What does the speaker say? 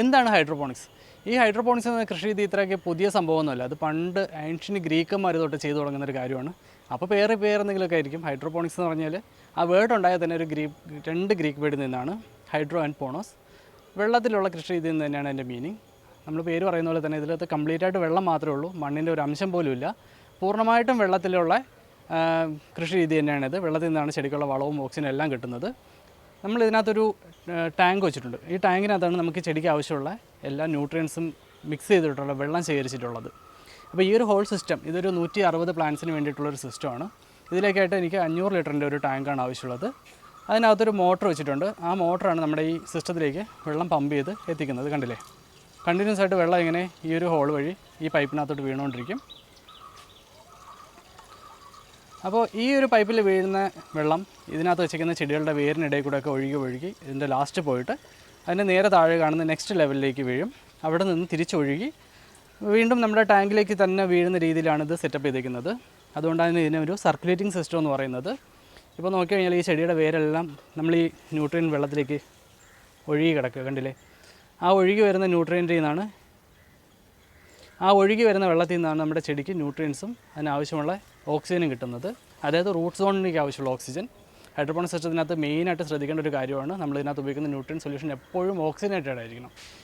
എന്താണ് ഹൈഡ്രോപോണിക്സ്? ഈ ഹൈഡ്രോപോണിക്സ് എന്ന കൃഷി രീതി ഇത്രയൊക്കെ പുതിയ സംഭവമൊന്നുമല്ല. അത് പണ്ട് ആൻഷ്യൻ ഗ്രീക്കന്മാർ തൊട്ട് ചെയ്തു തുടങ്ങുന്ന ഒരു കാര്യമാണ്. അപ്പോൾ പേര് പേരെന്തെങ്കിലുമൊക്കെ ആയിരിക്കും. ഹൈഡ്രോപോണിക്സ് എന്ന് പറഞ്ഞാൽ ആ വേർഡ് ഉണ്ടായാൽ തന്നെ ഒരു ഗ്രീക്ക് രണ്ട് ഗ്രീക്ക് വേർഡിൽ നിന്നാണ് ഹൈഡ്രോ ആൻഡ് പോണോസ്. വെള്ളത്തിലുള്ള കൃഷി രീതി എന്ന് തന്നെയാണ് എന്റെ മീനിങ് നമ്മൾ പേര് പറയുന്ന പോലെ തന്നെ ഇതിനകത്ത് കംപ്ലീറ്റ് ആയിട്ട് വെള്ളം മാത്രമേ ഉള്ളൂ. മണ്ണിന്റെ ഒരു അംശം പോലും ഇല്ല. പൂർണമായിട്ടും വെള്ളത്തിലുള്ള കൃഷി രീതി തന്നെയാണിത്. വെള്ളത്തിൽ നിന്നാണ് ചെടിക്കുള്ള വളവും ഓക്സിജനും എല്ലാം കിട്ടുന്നത്. നമ്മൾ ഇതിനകത്തൊരു ടാങ്ക് വെച്ചിട്ടുണ്ട്. ഈ ടാങ്കിനകത്താണ് നമുക്ക് ചെടിക്ക് ആവശ്യമുള്ള എല്ലാ ന്യൂട്രിയൻസും മിക്സ് ചെയ്തിട്ടുള്ള വെള്ളം ശേഖരിച്ചിട്ടുള്ളത്. അപ്പോൾ ഈ ഒരു ഹോൾ സിസ്റ്റം ഇതൊരു നൂറ്റി അറുപത് പ്ലാന്റ്സിന് വേണ്ടിയിട്ടുള്ളൊരു സിസ്റ്റമാണ്. ഇതിലേക്കായിട്ട് എനിക്ക് അഞ്ഞൂറ് ലിറ്ററിന്റെ ഒരു ടാങ്കാണ് ആവശ്യമുള്ളത്. അതിനകത്തൊരു മോട്ടർ വെച്ചിട്ടുണ്ട്. ആ മോട്ടറാണ് നമ്മുടെ ഈ സിസ്റ്റത്തിലേക്ക് വെള്ളം പമ്പ് ചെയ്ത് എത്തിക്കുന്നത്. കണ്ടില്ലേ? കണ്ടിന്യൂസ് ആയിട്ട് വെള്ളം ഇങ്ങനെ ഈ ഒരു ഹോൾ വഴി ഈ പൈപ്പിനകത്തോട്ട് വീണുകൊണ്ടിരിക്കും. അപ്പോൾ ഈ ഒരു പൈപ്പിൽ വീഴുന്ന വെള്ളം ഇതിനകത്ത് വെച്ചിരിക്കുന്ന ചെടികളുടെ വേരിനിടയിൽ കൂടെ ഒക്കെ ഒഴുകി ഒഴുകി ഇതിന്റെ ലാസ്റ്റ് പോയിട്ട് അതിന്റെ നേരെ താഴെ കാണുന്ന നെക്സ്റ്റ് ലെവലിലേക്ക് വീഴും. അവിടെ നിന്ന് തിരിച്ചൊഴുകി വീണ്ടും നമ്മുടെ ടാങ്കിലേക്ക് തന്നെ വീഴുന്ന രീതിയിലാണ് ഇത് സെറ്റപ്പ് ചെയ്തിരിക്കുന്നത്. അതുകൊണ്ടാണ് ഇതിനെ ഒരു സർക്കുലേറ്റിംഗ് സിസ്റ്റം എന്ന് പറയുന്നത്. ഇപ്പോൾ നോക്കി കഴിഞ്ഞാൽ ഈ ചെടിയുടെ വേരെല്ലാം നമ്മൾ ഈ ന്യൂട്രിയൻ വെള്ളത്തിലേക്ക് ഒഴുകി കിടക്കുക. കണ്ടില്ലേ? ആ ഒഴുകി വരുന്ന ന്യൂട്രിയന്റെ നിന്നാണ് ആ ഒഴുകി വരുന്ന വെള്ളത്തിൽ നിന്നാണ് നമ്മുടെ ചെടിക്ക് ന്യൂട്രിയൻസും അതിനാവശ്യമുള്ള ഓക്സിജനും കിട്ടുന്നത്. അതായത് റൂട്ട് സോണിലേക്ക് ആവശ്യമുള്ള ഓക്സിജൻ ഹൈഡ്രോപോണിക് സിസ്റ്റത്തിനകത്ത് മെയിനായിട്ട് ശ്രദ്ധിക്കേണ്ട ഒരു കാര്യമാണ്. നമ്മൾ ഇതിനകത്ത് ഉപയോഗിക്കുന്ന ന്യൂട്രിയൻ സൊല്യൂഷൻ എപ്പോഴും ഓക്സിജനേറ്റഡ് ആയിരിക്കണം.